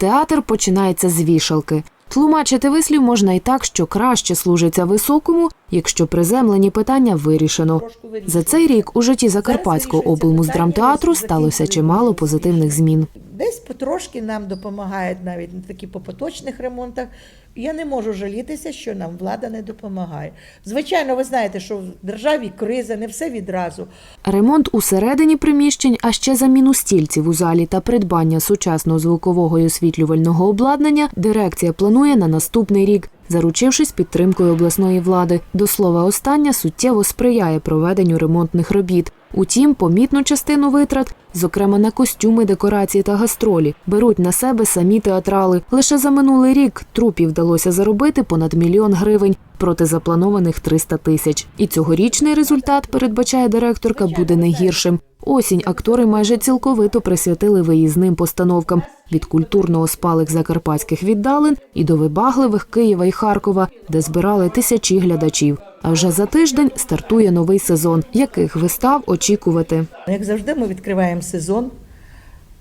Театр починається з вішалки. Тлумачити вислів можна і так, що краще служиться високому, якщо приземлені питання вирішено. За цей рік у житті Закарпатського облмуздрамтеатру сталося чимало позитивних змін. Десь потрошки нам допомагають навіть на такі по поточних ремонтах. Я не можу жалітися, що нам влада не допомагає. Звичайно, ви знаєте, що в державі криза, не все відразу. Ремонт усередині приміщень, а ще заміну стільців у залі та придбання сучасного звукового і освітлювального обладнання дирекція планує на наступний рік, заручившись підтримкою обласної влади. До слова, остання суттєво сприяє проведенню ремонтних робіт. Утім, помітну частину витрат, зокрема на костюми, декорації та гастролі, беруть на себе самі театрали. Лише за минулий рік трупі вдалося заробити понад мільйон гривень проти запланованих 300 тисяч. І цьогорічний результат, передбачає директорка, буде не гіршим. Осінь актори майже цілковито присвятили виїзним постановкам від культурного спалих закарпатських віддалин і до вибагливих Києва і Харкова, де збирали тисячі глядачів. А вже за тиждень стартує новий сезон, яких вистав очікувати. Як завжди, ми відкриваємо сезон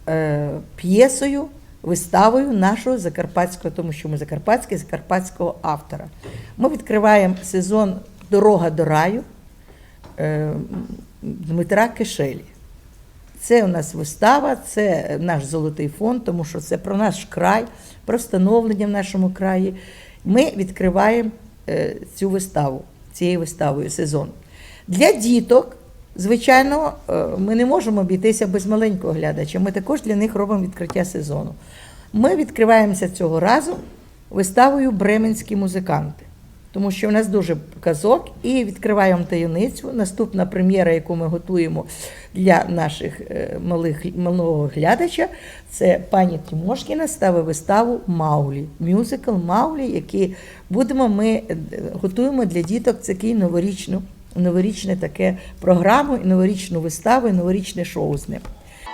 е, п'єсою, виставою нашого закарпатського, тому що ми закарпатський, закарпатського автора. Ми відкриваємо сезон Дорога до раю е, Дмитра Кишелі. Це у нас вистава, це наш золотий фонд, тому що це про наш край, про встановлення в нашому краї. Ми відкриваємо е, цю виставу, цією виставою сезон. Для діток, звичайно, е, ми не можемо обійтися без маленького глядача. Ми також для них робимо відкриття сезону. Ми відкриваємося цього разу виставою Бременські музиканти. Тому що в нас дуже казок, і відкриваємо таємницю. Наступна прем'єра, яку ми готуємо для наших е, малих малого глядача, це пані Тимошкіна ставить виставу Маулі, мюзикл Маулі, який будемо ми е, готуємо для діток такий новорічну, новорічне таке програму, новорічну виставу, і новорічне шоу з ним.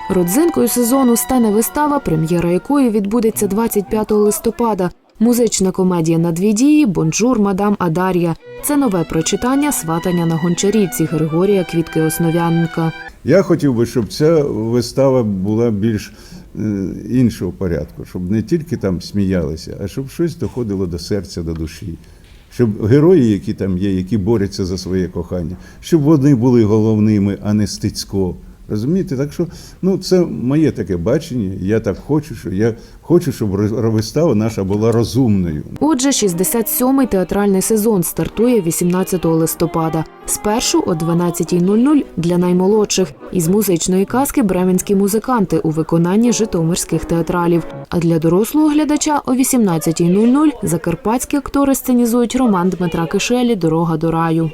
Родзинкою сезону стане вистава, прем'єра якої відбудеться 25 листопада. Музична комедія на дві дії Бонжур, мадам Адар'я. Це нове прочитання сватання на гончарівці Григорія Квітки Основ'яненка. Я хотів би, щоб ця вистава була більш е, іншого порядку, щоб не тільки там сміялися, а щоб щось доходило до серця, до душі. Щоб герої, які там є, які борються за своє кохання, щоб вони були головними, а не стицько. Розумієте? Так що ну, це моє таке бачення. Я так хочу, що я хочу, щоб вистава наша була розумною. Отже, 67-й театральний сезон стартує 18 листопада. Спершу о 12.00 для наймолодших із музичної казки бременські музиканти у виконанні житомирських театралів. А для дорослого глядача о 18.00 закарпатські актори сценізують роман Дмитра Кишелі Дорога до раю.